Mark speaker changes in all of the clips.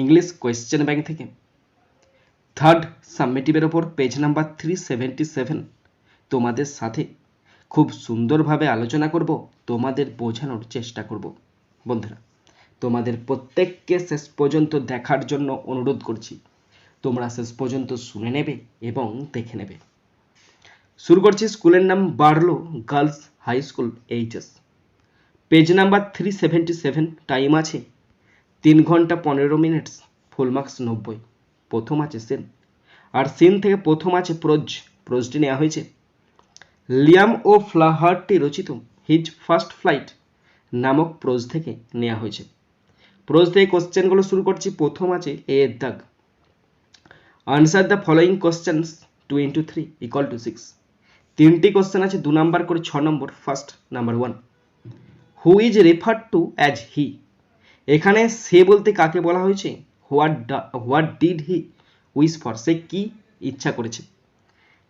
Speaker 1: English question bank থেকে। Third সাবমিটিভের ওপর page number three seventy seven তোমাদের সাথে খুব সুন্দরভাবে আলোচনা করব, তোমাদের বোঝানোর চেষ্টা করব। বন্ধুরা, তোমাদের প্রত্যেককে শেষ পর্যন্ত দেখার জন্য অনুরোধ করছি, তোমরা শেষ পর্যন্ত শুনে নেবে এবং দেখে নেবে। শুরু করছি স্কুলের নাম Barlow girls high school HS page number three seventy seven time আছে। তিন ঘণ্টা পনেরো মিনিটস ফুল মার্কস নব্বই। প্রথম আছে সেন। আর সিন থেকে প্রথম আছে প্রোজ। প্রোজটি নেওয়া হয়েছে। লিয়াম ও ফ্লাহার্টটি রচিত হিজ ফার্স্ট ফ্লাইট নামক প্রোজ থেকে নেওয়া হয়েছে। প্রোজ থেকে কোশ্চেনগুলো শুরু করছি। প্রথম আছে এ এর দাগ। Answer the following questions, two into three equal to six তিনটি কোশ্চেন আছে, দু নাম্বার করে ছ নম্বর first number one who is refer to as he এখানে সে বলতে কাকে বলা হয়েছে? What what did he wish for সে কি ইচ্ছা করেছে?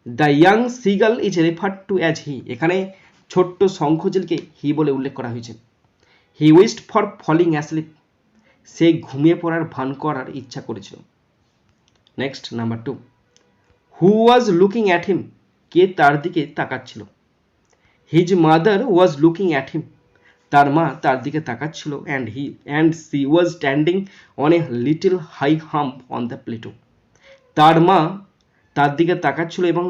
Speaker 1: The young seagull is refer to as he এখানে ছোট্ট শঙ্খচিলকে হি বলে উল্লেখ করা হয়েছে। He wished for falling asleep সে ঘুমিয়ে পড়ার ভান করার ইচ্ছা করেছিল। Next number two who was looking at him কে তার দিকে তাকাচ্ছিল? His mother was looking at him তার মা তার দিকে তাকাচ্ছিল and he and she was standing on a little high hump on the plateau তার মা তার দিকে তাকাচ্ছিল এবং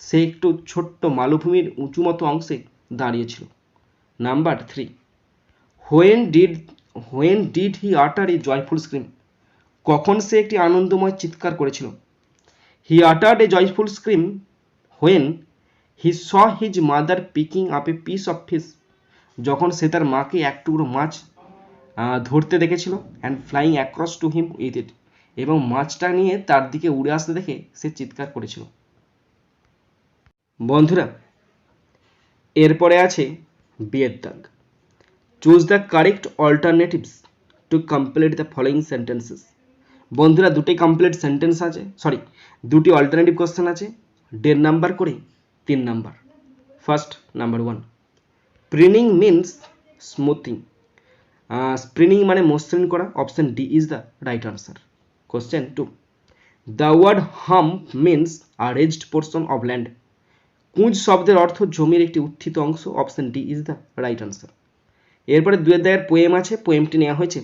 Speaker 1: সে একটু ছোট্ট মালভূমির উঁচু মতো অংশে দাঁড়িয়েছিল। Number three when did when did he utter a joyful scream কখন সে একটি আনন্দময় চিৎকার করেছিল? He uttered a joyful scream when he saw his mother picking up a piece of fish যখন সে তার মাকে এক টুকরো মাছ ধরতে দেখেছিল and flying across to him with it এবং মাছটা নিয়ে তার দিকে উড়ে আসতে দেখে সে চিৎকার করেছিল। বন্ধুরা, এরপরে আছে বিয়ের দাগ। Choose the correct alternatives to complete the following sentences বন্ধুরা, দুটি কমপ্লিট সেন্টেন্স আছে সরি দুটি অল্টারনেটিভ কোশ্চেন আছে, দেড় নাম্বার করে তিন number first number one preening means smoothing preening মানে মসৃণ করা option D is the right answer question two the word hump means a raised portion of land কুঁজ শব্দের অর্থ জমির একটি উত্থিত অংশ option D is the right answer এরপরে দুয়ের দায়ের পোয়েম আছে পোয়েমটি নেওয়া হয়েছে।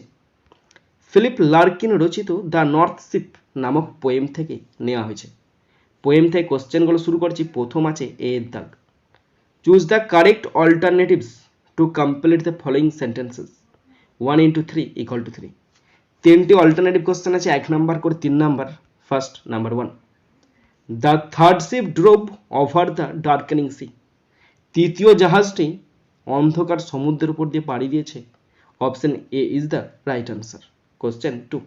Speaker 1: ফিলিপ লার্কিন রচিত দ্য নর্থ শিপ নামক পোয়েম থেকে নেওয়া হয়েছে। পোয়েম থেকে কোশ্চেনগুলো শুরু করছি, প্রথম আছে এ দাগ। Choose the correct alternatives to complete the following sentences one into three equal to three তিনটি অল্টারনেটিভ কোশ্চেন আছে, এক নাম্বার করে তিন number first number one the third ship drove over the darkening sea তৃতীয় জাহাজটি অন্ধকার সমুদ্রের উপর দিয়ে পাড়ি দিয়েছে। Option A is the right answer question two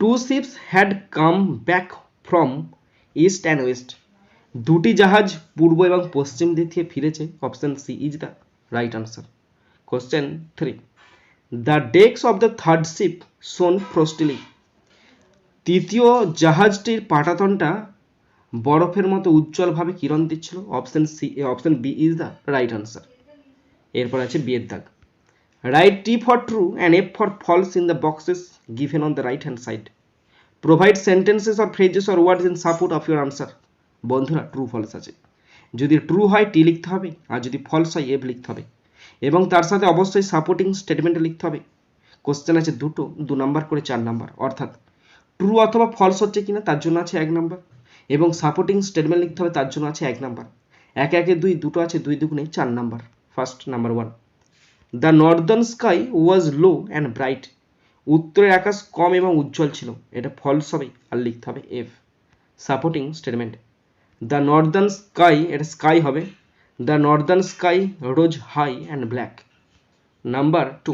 Speaker 1: two ships had come back from east and west দুটি জাহাজ পূর্ব এবং পশ্চিম দিক থেকে ফিরেছে। Option C is the right answer question three the decks of the third ship shone frostily তৃতীয় জাহাজটির পাটাতনটা বরফের মতো উজ্জ্বলভাবে কিরণ দিচ্ছিল। Option C option B is the right answer এরপর আছে বিয়ের দাগ। Write T for true and F for false in the boxes given on the right hand side provide sentences or phrases or words in support of your answer বন্ধুরা true false আছে। যদি true হয় টি লিখতে হবে, আর যদি false হয় F লিখতে হবে। এবং তার সাথে অবশ্যই সাপোর্টিং স্টেটমেন্ট লিখতে হবে। কোশ্চেন আছে দুটো, দু নাম্বার করে চার নাম্বার অর্থাৎ ট্রু অথবা ফলস হচ্ছে কিনা, তার জন্য আছে এক নাম্বার এবং সাপোর্টিং স্টেটমেন্ট লিখতে হবে, তার জন্য আছে এক নাম্বার একে একে দুই, দুটো আছে, দুই দুগুণে চার number first number one the northern sky was low and bright উত্তরের আকাশ কম এবং উজ্জ্বল ছিল। এটা ফলস হবে, আর লিখতে হবে F supporting statement the northern sky এটা স্কাই হবে। The northern sky rose high and black number two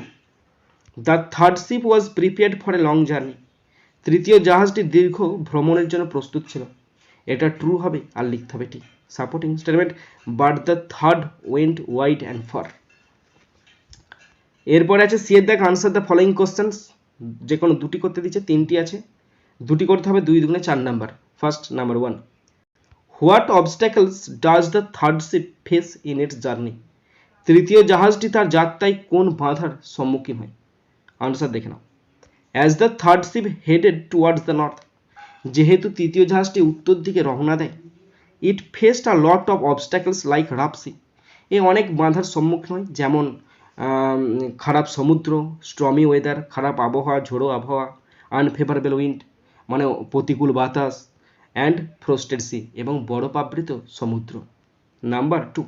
Speaker 1: the third ship was prepared for a long journey তৃতীয় জাহাজটি দীর্ঘ ভ্রমণের জন্য প্রস্তুত ছিল। এটা ট্রু হবে, আর লিখতে হবে ঠিক। Supporting statement but the third went wide and far এরপরে আছে সিয়ের দেখ আনসার দ্য ফলোয়িং কোশ্চেন্স যে কোনো দুটি করতে দিচ্ছে তিনটি আছে। দুটি করতে হবে দুই দুগুণে চার number first number one what obstacles does the third ship face in its journey? তৃতীয় জাহাজটি তার যাত্রায় কোন বাধার সম্মুখীন হয়? আনসার দেখে নাও। As the third ship headed towards the north যেহেতু তৃতীয় জাহাজটি উত্তর দিকে রওনা দেয় it faced a lot of obstacles like rough sea এ অনেক বাধার সম্মুখীন হয়, যেমন খারাপ সমুদ্র স্ট্রমি ওয়েদার খারাপ আবহাওয়া, ঝোড়ো আবহাওয়া আনফেভারেবল উইন্ড মানে প্রতিকূল বাতাস অ্যান্ড ফ্রোস্টেড সি এবং বরফাবৃত সমুদ্র। Number two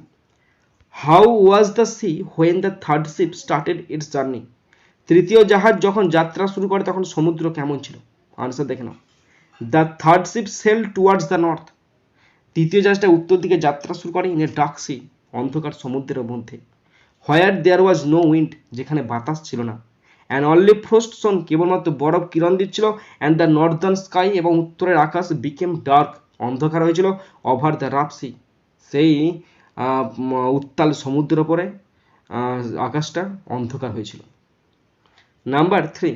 Speaker 1: how was the sea when the third ship started its journey তৃতীয় জাহাজ যখন যাত্রা শুরু করে তখন সমুদ্র কেমন ছিল? আনসার দেখে নাও। The third ship sail towards the north তৃতীয় জাহাজটা উত্তর দিকে যাত্রা শুরু করে ইন এ ডার্ক সি অন্ধকার সমুদ্রের মধ্যে। Where there was no wind যেখানে বাতাস ছিল না। অ্যান্ড অনলি ফ্রোস্ট সোন কেবলমাত্র বরফ কিরণ দিচ্ছিল অ্যান্ড দ্য নর্দার্ন স্কাই এবং উত্তরের আকাশ বিকেম ডার্ক অন্ধকার হয়েছিল ওভার দ্য রাপসি সেই উত্তাল সমুদ্রের ওপরে আকাশটা অন্ধকার হয়েছিল। Number three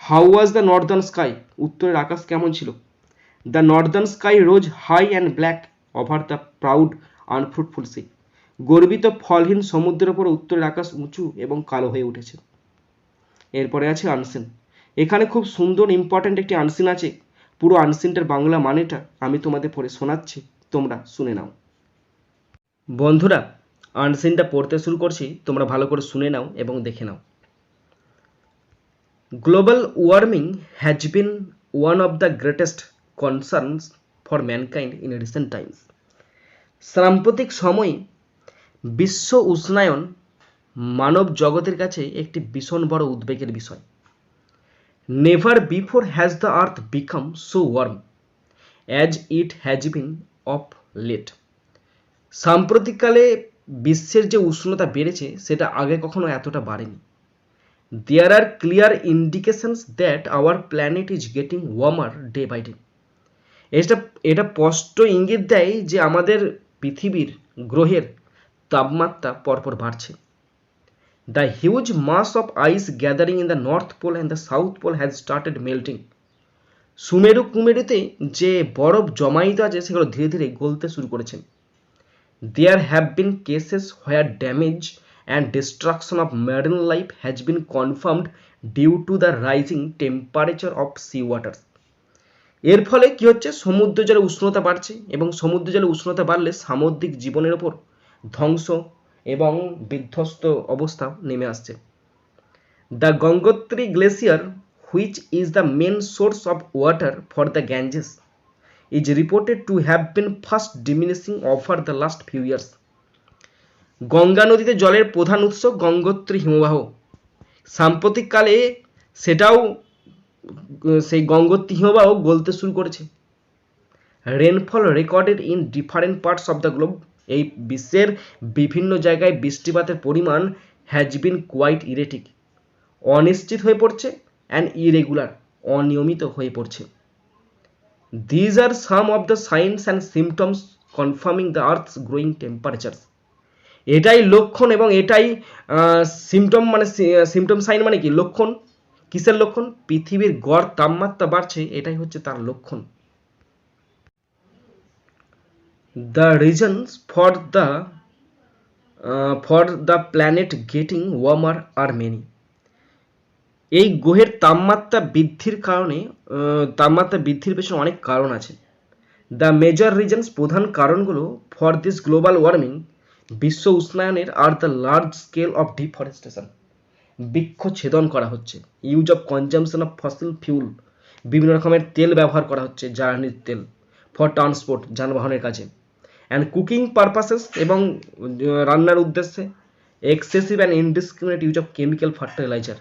Speaker 1: how was the northern sky উত্তরের আকাশ কেমন ছিল? The northern sky rose high and black over the proud unfruitful sea গর্বিত ফলহীন সমুদ্রের উপর উত্তরের আকাশ উঁচু এবং কালো হয়ে উঠেছে। এরপরে আছে আনসিন এখানে খুব সুন্দর ইম্পর্ট্যান্ট একটি আনসিন আছে। পুরো আনসিনটার বাংলা মানেটা আমি তোমাদের পড়ে শোনাচ্ছি, তোমরা শুনে নাও। বন্ধুরা আনসিনটা পড়তে শুরু করছি, তোমরা ভালো করে শুনে নাও এবং দেখে নাও। Global warming has been one of the greatest concerns for mankind in recent times সাম্প্রতিক সময়ে বিশ্ব উষ্ণায়ন মানব জগতের কাছে একটি ভীষণ বড় উদ্বেগের বিষয়। Never before has the earth become so warm as it has been of late সাম্প্রতিককালে বিশ্বের যে উষ্ণতা বেড়েছে, সেটা আগে কখনো এতটা বাড়েনি। There are clear indications that our planet is getting warmer day by day এটা এটা স্পষ্ট ইঙ্গিত দেয় যে আমাদের পৃথিবীর গ্রহের তাপমাত্রা পরপর বাড়ছে। The huge mass of ice gathering in the north pole and the south pole has started melting সুমেরু কুমেরুতে যে বরফ জমায়িত আছে, সেগুলো ধীরে ধীরে গলতে শুরু করেছে there have been cases where damage and destruction of marine life has been confirmed due to the rising temperature of sea water এর ফলে কি হচ্ছে? সমুদ্র জলে উষ্ণতা বাড়ছে এবং সমুদ্র জলে উষ্ণতা বাড়লে সামুদ্রিক জীবনের ওপর ধ্বংস এবং বিধ্বস্ত অবস্থা নেমে আসছে। The Gangotri glacier which is the main source of water for the Ganges is reported to have been fast diminishing over the last few years Ganga নদীতে জলের প্রধান উৎস গঙ্গোত্রী হিমবাহ। সাম্প্রতিককালে সেটাও, সেই গঙ্গোত্রী হিমবাহ গলতে শুরু করেছে। Rainfall recorded in different parts of the globe এই বিশ্বের বিভিন্ন জায়গায় বৃষ্টিপাতের পরিমাণ হ্যাজ বিন কোয়াইট ইরেটিক অনিশ্চিত হয়ে পড়ছে অ্যান্ড ইরেগুলার অনিয়মিত হয়ে পড়ছে। These are some of the signs and symptoms confirming the earth's growing temperatures এটাই লক্ষণ এবং এটাই সিমটম মানে সিমটম সাইন মানে কি? লক্ষণ? কিসের লক্ষণ? পৃথিবীর গড় তাপমাত্রা বাড়ছে, এটাই হচ্ছে তার লক্ষণ। The reasons for the uh, for the planet getting warmer are many. এই গ্রহের তাপমাত্রা বৃদ্ধির কারণে তাপমাত্রা বৃদ্ধির পেছনে অনেক কারণ আছে। দ্য মেজর রিজনস প্রধান কারণগুলো ফর দিস গ্লোবাল ওয়ার্মিং বিশ্ব উষ্ণায়নের আর the large scale of deforestation বৃক্ষ ছেদন করা হচ্ছে use of consumption of fossil fuel বিভিন্ন রকমের তেল ব্যবহার করা হচ্ছে জ্বালানির তেল ফর ট্রান্সপোর্ট যানবাহনের কাজে। অ্যান্ড কুকিং পারপাসেস এবং রান্নার উদ্দেশ্যে excessive and indiscriminate use of chemical fertiliser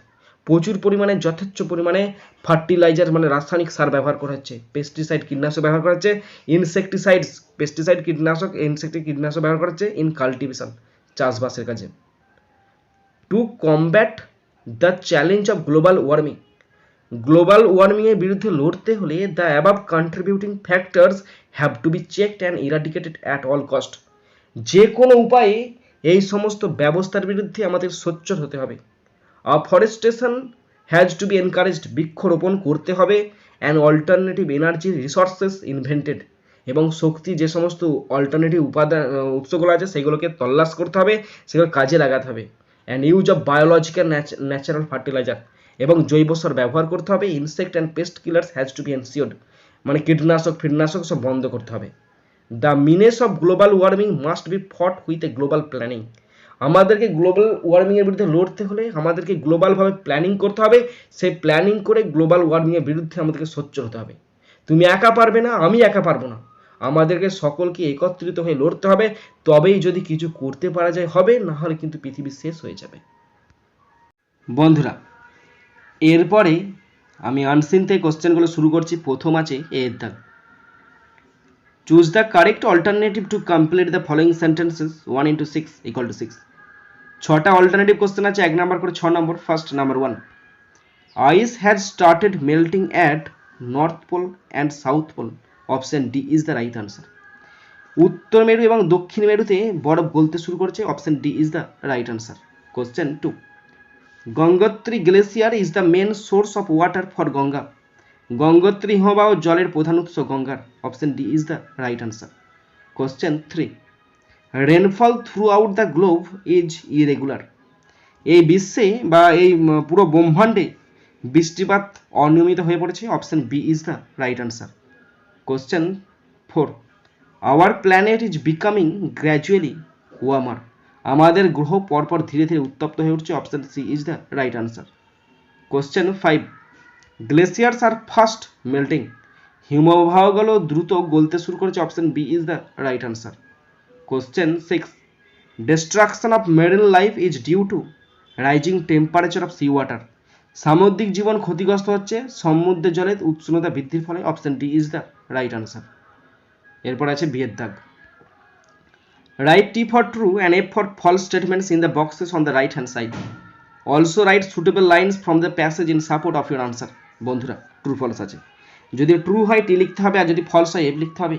Speaker 1: প্রচুর পরিমাণে, যথেচ্ছ পরিমাণে ফার্টিলাইজার মানে রাসায়নিক সার ব্যবহার করা হচ্ছে। পেস্টিসাইড কীটনাশক ব্যবহার করা হচ্ছে। ইনসেকটিসাইডস পেস্টিসাইড কীটনাশক ইনসেক্টি কীটনাশক ব্যবহার করা হচ্ছে ইন কাল্টিভেশন চাষবাসের কাজে। To combat the challenge of global warming global ওয়ার্মিংয়ের বিরুদ্ধে লড়তে হলে the above contributing factors have to be checked and eradicated at all cost যে কোনো উপায়ে এই সমস্ত ব্যবস্থার বিরুদ্ধে আমাদের সোচ্চার হতে হবে। Afforestation has to be encouraged বৃক্ষরোপণ করতে হবে and alternative energy resources invented এবং শক্তি যে সমস্ত অল্টারনেটিভ উপাদান উৎসগুলো আছে, সেগুলোকে তল্লাশ করতে হবে, সেগুলো কাজে লাগাতে হবে। And use of biological natural fertiliser এবং জৈব সার ব্যবহার করতে হবে insect and pest killers has to be ensured মানে কীটনাশক, ফিটনাশক সব বন্ধ করতে হবে। The menace of global warming must be fought with a global planning আমাদেরকে গ্লোবাল ওয়ার্মিংয়ের বিরুদ্ধে লড়তে হলে আমাদেরকে গ্লোবালভাবে প্ল্যানিং করতে হবে। সেই প্ল্যানিং করে গ্লোবাল ওয়ার্মিংয়ের বিরুদ্ধে আমাদেরকে সোচ্চার হতে হবে। তুমি একা পারবে না, আমি একা পারব না। আমাদেরকে সকলকে একত্রিত হয়ে লড়তে হবে। তবেই যদি কিছু করতে পারা যায়, হবে, না হলে কিন্তু পৃথিবী শেষ হয়ে যাবে। বন্ধুরা এরপরে আমি আনসিন থেকে কোশ্চেনগুলো শুরু করছি। প্রথম আছে এর দাগ choose the correct alternative to complete the following sentences one into six equal to six ছটা অল্টারনেটিভ কোশ্চেন আছে, এক নাম্বার করে ছ নম্বর first number one ice has started melting at north pole and south pole option D is the right answer উত্তর মেরু এবং দক্ষিণ মেরুতে বরফ গলতে শুরু করেছে option D is the right answer question two Gangotri glacier is the main source of water for Ganga Gangotri হিমবাহ জলের প্রধান উৎস গঙ্গার। Option D is the right answer question three rainfall throughout the globe is irregular এই বিশ্বে বা এই পুরো ব্রহ্মাণ্ডে বৃষ্টিপাত অনিয়মিত হয়ে পড়েছে। Option B is the right answer question four our planet is becoming gradually warmer আমাদের গ্রহ পরপর ধীরে ধীরে উত্তপ্ত হয়ে উঠছে। Option C is the right answer question five glaciers are fast melting হিমবাহগুলো দ্রুত গলতে শুরু করেছে। Option B is the right answer question six destruction of marine life is due to rising temperature of sea water সামুদ্রিক জীবন ক্ষতিগ্রস্ত হচ্ছে। সমুদ্রের জলের উষ্ণতা বৃদ্ধির ফলে। Option D is the right answer এরপর আছে বিয়ের দাগ। Write T for true and F for false statements in the boxes on the right hand side also write suitable lines from the passage in support of your answer বন্ধুরা true false আছে। যদি true হয় টি লিখতে হবে আর যদি false হয় F লিখতে হবে।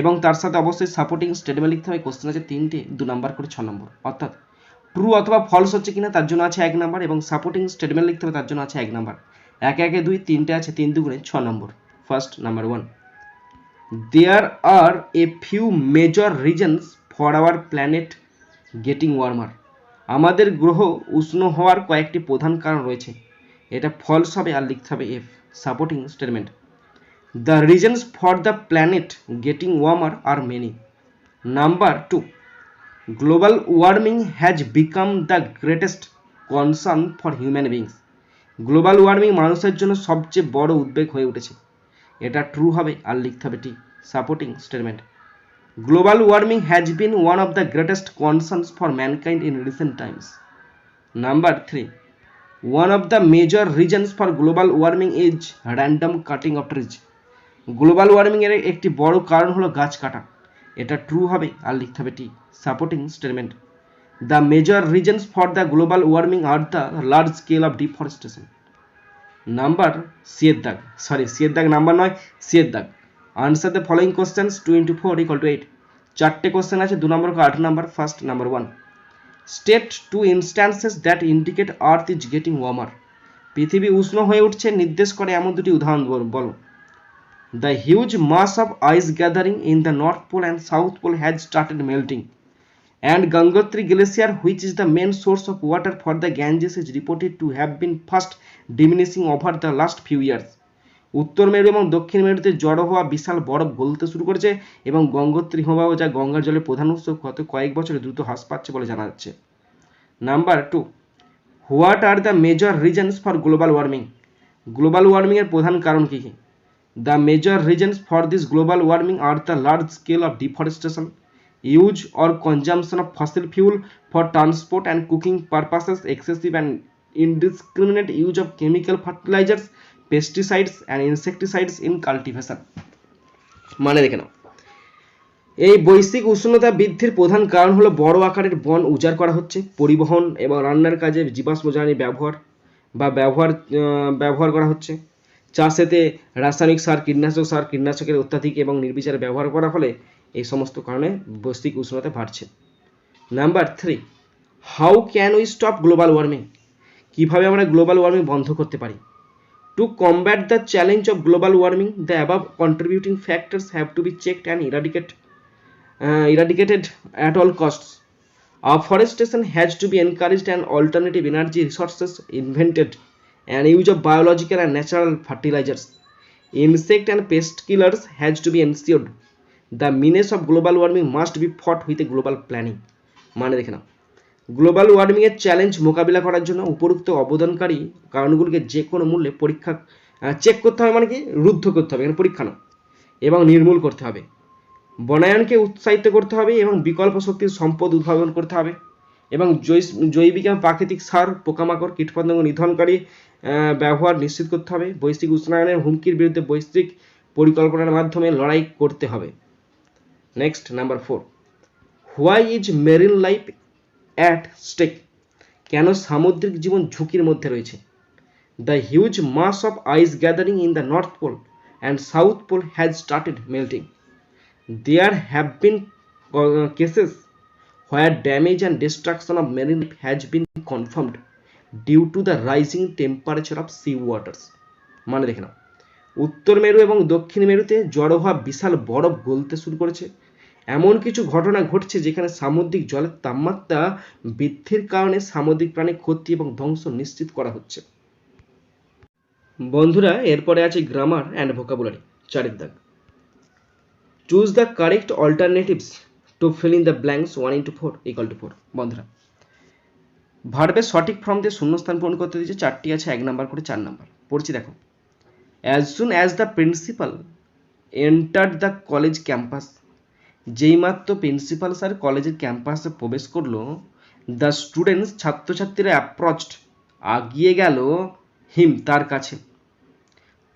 Speaker 1: এবং তার সাথে অবশ্যই সাপোর্টিং স্টেটমেন্ট লিখতে হবে। কোশ্চেন আছে তিনটে, দু নাম্বার করে ছ নম্বর অর্থাৎ ট্রু অথবা ফলস হচ্ছে কিনা, তার জন্য আছে এক নাম্বার এবং সাপোর্টিং স্টেটমেন্ট লিখতে হবে, তার জন্য আছে এক নাম্বার একে একে দুই, তিনটে আছে, তিন দুগুণে ছ নম্বর first number one there are a few major reasons for our planet getting warmer আমাদের গ্রহ উষ্ণ হওয়ার কয়েকটি প্রধান কারণ রয়েছে। এটা ফলস হবে আর লিখতে হবে F supporting statement the reasons for the planet getting warmer are many number two global warming has become the greatest concern for human beings global warming মানুষের জন্য সবচেয়ে বড় উদ্বেগ হয়ে উঠেছে। এটা ট্রু হবে আর লিখতে হবে T supporting statement global warming has been one of the greatest concerns for mankind in recent times number three one of the major reasons for global warming is random cutting of trees global warming এর একটি বড় কারণ হলো গাছ কাটা। এটা true হবে, আর লিখতে হবে T supporting statement the major reasons for the global warming are the large scale of deforestation number সিয়ের দাগ সরি সিয়ের নাম্বার নয় সিয়ের answer the following questions two into four equal to eight চারটে কোশ্চেন আছে দু নম্বর আট number first number one state two instances that indicate earth is getting warmer পৃথিবী উষ্ণ হয়ে উঠছে নির্দেশ করে এমন দুটি উদাহরণ বল- the huge mass of ice gathering in the north pole and south pole has started melting and Gangotri Glacier, which is the main source of water for the Ganges, is reported to have been fast diminishing over the last few years. উত্তর মেরু এবং দক্ষিণ মেরুতে জড়ো হওয়া বিশাল বরফ গলতে শুরু করেছে এবং গঙ্গোত্রী হিমবাহ যা গঙ্গার জলের প্রধান উৎস গত কয়েক বছরে দ্রুত হ্রাস পাচ্ছে বলে জানা যাচ্ছে। Number two what are the major reasons for global warming global ওয়ার্মিংয়ের প্রধান কারণ কী কী? The major reasons for this global warming are the large scale of deforestation use or consumption of fossil fuel for transport and cooking purposes excessive and indiscriminate use of chemical fertilizers, pesticides and insecticides in cultivation. মানে দেখে নাও। এই বৈশ্বিক উষ্ণতা বৃদ্ধির প্রধান কারণ হলো বড় আকারের বন উজাড় করা হচ্ছে, পরিবহন এবং রান্নার কাজে জীবাশ্ম ব্যবহার বা ব্যবহার ব্যবহার করা হচ্ছে। চাষেতে রাসায়নিক সার, কীটনাশক সার, কীটনাশকের অত্যাধিক এবং নির্বিচারে ব্যবহার করা ফলে এই সমস্ত কারণে বৈশ্বিক উষ্ণতা বাড়ছে। Number three, how can we stop global warming? কীভাবে আমরা গ্লোবাল ওয়ার্মিং বন্ধ করতে পারি? To combat the challenge of global warming the above contributing factors have to be checked and eradicate eradicated at all costs. Afforestation has to be encouraged and alternative energy resources invented and use of biological and natural fertilizers. Insect and pest killers has to be ensured. The menace of global warming must be fought with a global planning. মানে দেখে global ওয়ার্মিংয়ের challenge মোকাবিলা করার জন্য উপরোক্ত অবদানকারী কারণগুলিকে যে কোনো মূল্যে পরীক্ষা চেক করতে হবে মানে কি? রুদ্ধ করতে হবে পরীক্ষা না এবং নির্মূল করতে হবে। বনায়নকে উৎসাহিত করতে হবে এবং বিকল্প শক্তির সম্পদ উদ্ভাবন করতে হবে। এবং জৈবিক এবং প্রাকৃতিক সার, পোকামাকড়, কীটপতঙ্গ নিধনকারী ব্যবহার নিশ্চিত করতে হবে। বৈশ্বিক উষ্ণায়নের হুমকির বিরুদ্ধে বৈশ্বিক পরিকল্পনার মাধ্যমে লড়াই করতে হবে। Next number four why is marine life at stake কেন সামুদ্রিক জীবন ঝুঁকির মধ্যে রয়েছে? The huge mass of ice gathering in the north pole and south pole has started melting have been uh, cases where damage and destruction of marine life has been confirmed due to the rising temperature of sea মানে দেখে নাও। উত্তর মেরু এবং দক্ষিণ মেরুতে জড়ো হওয়া বিশাল বরফ গলতে শুরু করেছে। এমন কিছু ঘটনা ঘটছে যেখানে সামুদ্রিক জলের তাপমাত্রা বৃদ্ধির কারণে সামুদ্রিক প্রাণী ক্ষতি এবং ধ্বংস নিশ্চিত করা হচ্ছে। বন্ধুরা, এরপরে আছে গ্রামার অ্যান্ড ভোকাবুলারি চারের দাগ। Choose the correct alternatives to fill in the blanks one into four equal to four বন্ধুরা। ভার্বের সঠিক ফর্ম দিয়ে শূন্যস্থান পূরণ করতে দিয়েছে, চারটি আছে, এক নাম্বার করে চার নাম্বার। পড়ছি দেখো। As soon as the principal enter the college campus যেইমাত্র principal sir কলেজের ক্যাম্পাসে প্রবেশ করল দ্য স্টুডেন্টস ছাত্রছাত্রীরা অ্যাপ্রচড আগিয়ে গেল হিম তার কাছে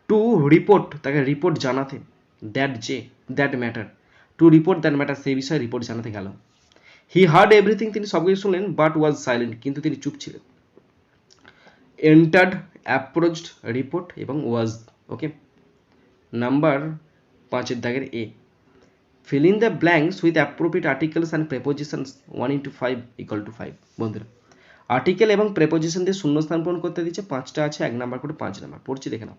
Speaker 1: টু রিপোর্ট তাকে রিপোর্ট জানাতে দ্যাট যে that matter to report that matter সেই বিষয়ে রিপোর্ট জানাতে গেল। হি হার্ড এভরিথিং তিনি সব কিছু শুনলেন বাট ওয়াজ সাইলেন্ট কিন্তু তিনি চুপ ছিলেন। এন্টার্ড অ্যাপ্রোচড রিপোর্ট এবং ওয়াজ ওকে নাম্বার পাঁচের দাগের এ। Fill in the blanks with appropriate articles and prepositions 1 into 5 equal to 5 বন্ধুরা। আর্টিকেল এবং প্রেপোজিশন দিয়ে শূন্যস্থান পূরণ করতে দিচ্ছে পাঁচটা আছে, এক নাম্বার করে পাঁচ নাম্বার, পড়ছি দেখে নাও।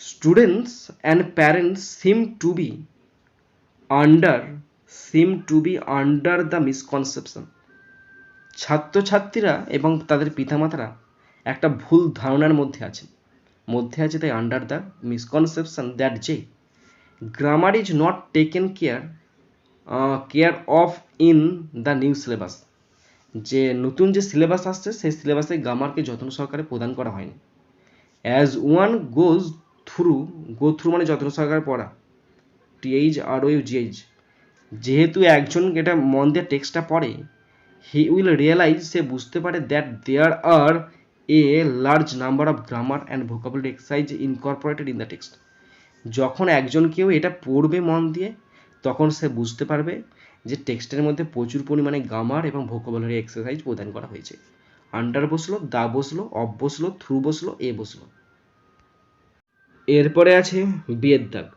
Speaker 1: Students and parents seem to be under seem to be under the misconception ছাত্রছাত্রীরা এবং তাদের পিতামাতারা একটা ভুল ধারণার মধ্যে আছে মধ্যে আছে তাই আন্ডার দ্য মিসকনসেপশন দ্যাট যে grammar is not taken care care of in the new syllabus যে নতুন যে সিলেবাস আসছে, সেই সিলেবাসে গ্রামারকে যত্ন সহকারে প্রদান করা হয়নি। As one goes through go through মানে যত্ন সহকারে পড়া। টিএইচ আর ওইউ জিএইচ যেহেতু একজন এটা মন দিয়ে টেক্সটটা পড়ে হি উইল রিয়েলাইজ সে বুঝতে পারে that there are a large number of grammar and vocabulary exercises incorporated in the text যখন একজন কেউ এটা পড়বে মন দিয়ে, তখন সে বুঝতে পারবে যে টেক্সটের মধ্যে প্রচুর পরিমাণে গ্রামার এবং ভোকাবুলারি এক্সারসাইজ প্রদান করা হয়েছে। আন্ডার বসল দা বসল অফ বসল থ্রু বসল, এ বসল। এরপরে আছে বিয়ের দাগ।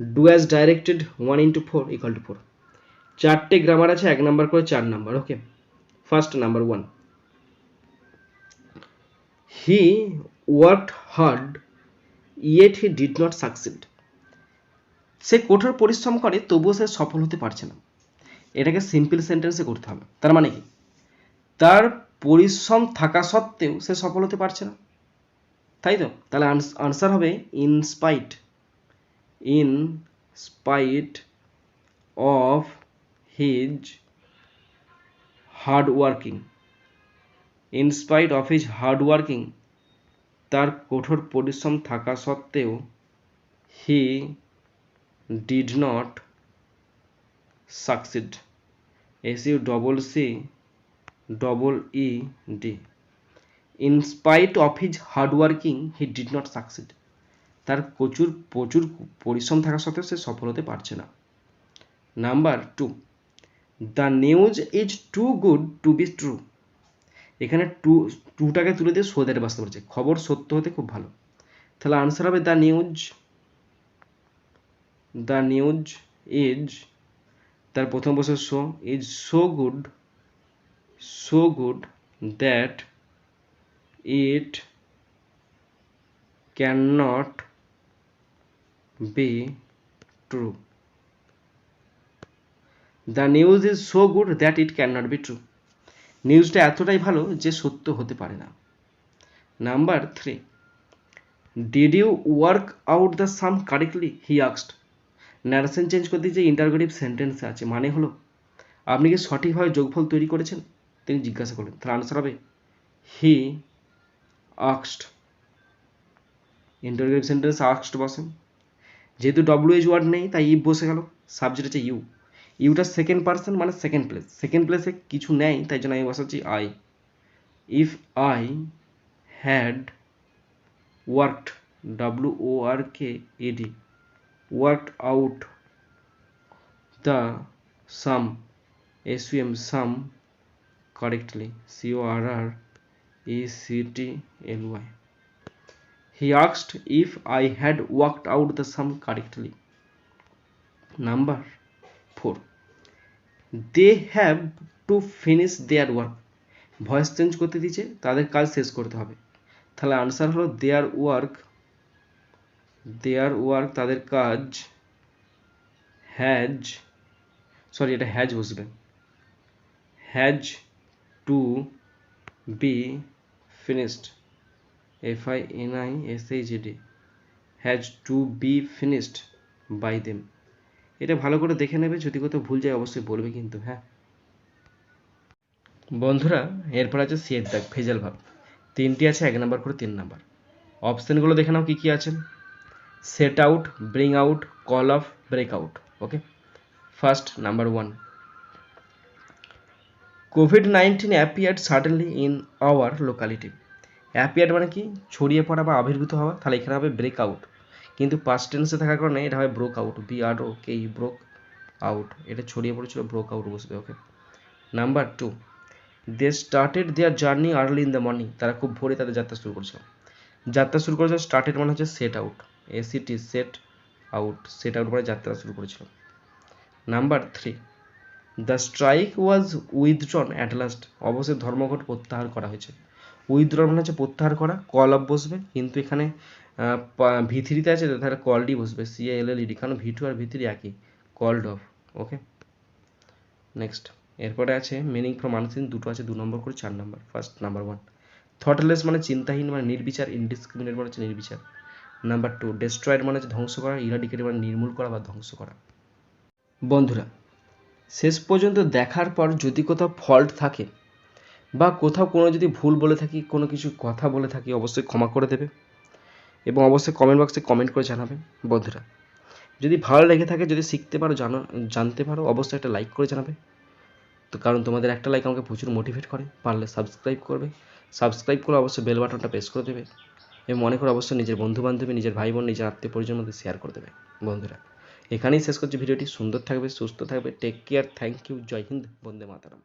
Speaker 1: Do as directed one into four equal to four চারটে গ্রামার আছে, এক নাম্বার করে চার number okay first number one he work hard yet he did not succeed সে কঠোর পরিশ্রম করে, তবুও সে সফল হতে পারছে না। এটাকে সিম্পল সেন্টেন্সে করতে হবে। তার মানে কি? তার পরিশ্রম থাকা সত্ত্বেও সে সফল হতে পারছে না। তাই তো? তাহলে আনসার হবে in spite in spite of his hard working in spite of his hard working তার কঠোর পরিশ্রম থাকা সত্ত্বেও he did not succeed S U double C double E D in spite of his hard working he did not succeed তার প্রচুর প্রচুর পরিশ্রম থাকা সত্ত্বেও সে সফল হতে পারছে না। Number two the news is too good to be true এখানে টু টুটাকে তুলে দিয়ে সো দ্যাট বাঁচতে পারছে খবর সত্য হতে খুব ভালো। তাহলে আনসার হবে the news the news is তার প্রথম বছর show is so good so good that it can not be true the news is so good that it can not be true নিউজটা এতটাই ভালো যে সত্য হতে পারে না। Number three did you work out the sum correctly he আক্সড narration change করতে যে ইন্টারগেটিভ সেন্টেন্স আছে মানে হলো, আপনি কি সঠিকভাবে যোগফল তৈরি করেছেন? তিনি জিজ্ঞাসা করলেন তাহলে আনসার হবে হি আক্সড ইন্টারগেটিভ সেন্টেন্স আক্সড বসেন। যেহেতু ডব্লিউ এইচ ওয়ার্ড নেই, তাই ইফ বসে গেল সাবজেক্ট হচ্ছে ইউ ইউটা সেকেন্ড পার্সন মানে সেকেন্ড প্লেস সেকেন্ড প্লেসে কিছু নেই তাই জন্য আমি বসাচ্ছি I if I had worked W O R K E worked out the sum sum sum correctly c o r r e c t l y he asked if i had worked out the sum correctly number 4 they have to finish their work. Voice change করতে দিচ্ছে তাদের কাজ শেষ করতে হবে। তাহলে answer হলো their work there work তাদের কাজ হ্যাজ সরি এটা হ্যাজ বসবে। Has to be finished F I N I S H D has to be finished by them এটা ভালো করে দেখে নেবে, যদি কোথাও ভুল যায় অবশ্যই বলবে কিন্তু হ্যাঁ। বন্ধুরা, এরপর আছে সিয়ের দাগ ভেজাল ভাব। তিনটি আছে, এক নাম্বার করে তিন নাম্বার। অপশানগুলো দেখে নাও কী কী আছে। Set out, bring out, call off, break out, okay? First, number one. Covid-19 appeared suddenly in our locality appeared মানে কি? ছড়িয়ে পড়া বা আবির্ভূত হওয়া, তাহলে এখানে হবে ব্রেক আউট কিন্তু পাস্ট টেন্সে থাকার কারণে এটা হবে broke out B R O K broke out এটা ছড়িয়ে পড়েছিল ব্রোক আউট বসবে okay number two they started their journey early in the morning তারা খুব ভোরে তাদের যাত্রা শুরু করেছিল। যাত্রা শুরু করেছিল স্টার্টেড মানে হচ্ছে set out S E T set out set out করে যাত্রা শুরু করেছিল। Number three the strike was withdrawn at last অবশ্যই ধর্মঘট প্রত্যাহার করা হয়েছে। উইথড্রন মানে হচ্ছে প্রত্যাহার করা কল অফ বসবে। কিন্তু এখানে ভিথিরিতে আছে, তো তাহলে কলডি বসবে C L L E D কারণ ভি টু আর ভিথিরি একই কল্ড অফ ওকে নেক্সট এরপরে আছে মিনিং ফ্রম আনসিন দুটো আছে, দু নম্বর করে, চার নম্বর ফার্স্ট নাম্বার ওয়ান থটলেস মানে চিন্তাহীন মানে নির্বিচার ইনডিসক্রিমিনেট মানে হচ্ছে নির্বিচার। নাম্বার টু ডেস্ট্রয়েড মানে হচ্ছে ধ্বংস করা ইরাডিকেট মানে নির্মূল করা বা ধ্বংস করা। বন্ধুরা, শেষ পর্যন্ত দেখার পর যদি কোথাও ফল্ট থাকে, বা কোথাও কোনো যদি ভুল বলে থাকি, কোনো কিছু কথা বলে থাকি, অবশ্যই ক্ষমা করে দেবে। এবং অবশ্যই কমেন্ট বক্সে কমেন্ট করে জানাবে বন্ধুরা। যদি ভালো লেগে থাকে, যদি শিখতে পারো, জানো, জানতে পারো, অবশ্যই একটা লাইক করে জানাবে। তো কারণ তোমাদের একটা লাইক আমাকে প্রচুর মোটিভেট করে, পারলে সাবস্ক্রাইব করবে। সাবস্ক্রাইব করে অবশ্যই বেল বাটনটা প্রেস করে দেবে এবং মনে করে অবশ্যই নিজের বন্ধু বান্ধবী নিজের ভাই বোন, নিজের আত্মীয় পরিজনের মধ্যে শেয়ার করে দেবে, বন্ধুরা। এখানেই শেষ করছি ভিডিওটি। সুন্দর থাকবে, সুস্থ থাকবে। টেক কেয়ার থ্যাংক ইউ জয় হিন্দ, বন্দে মাতারাম।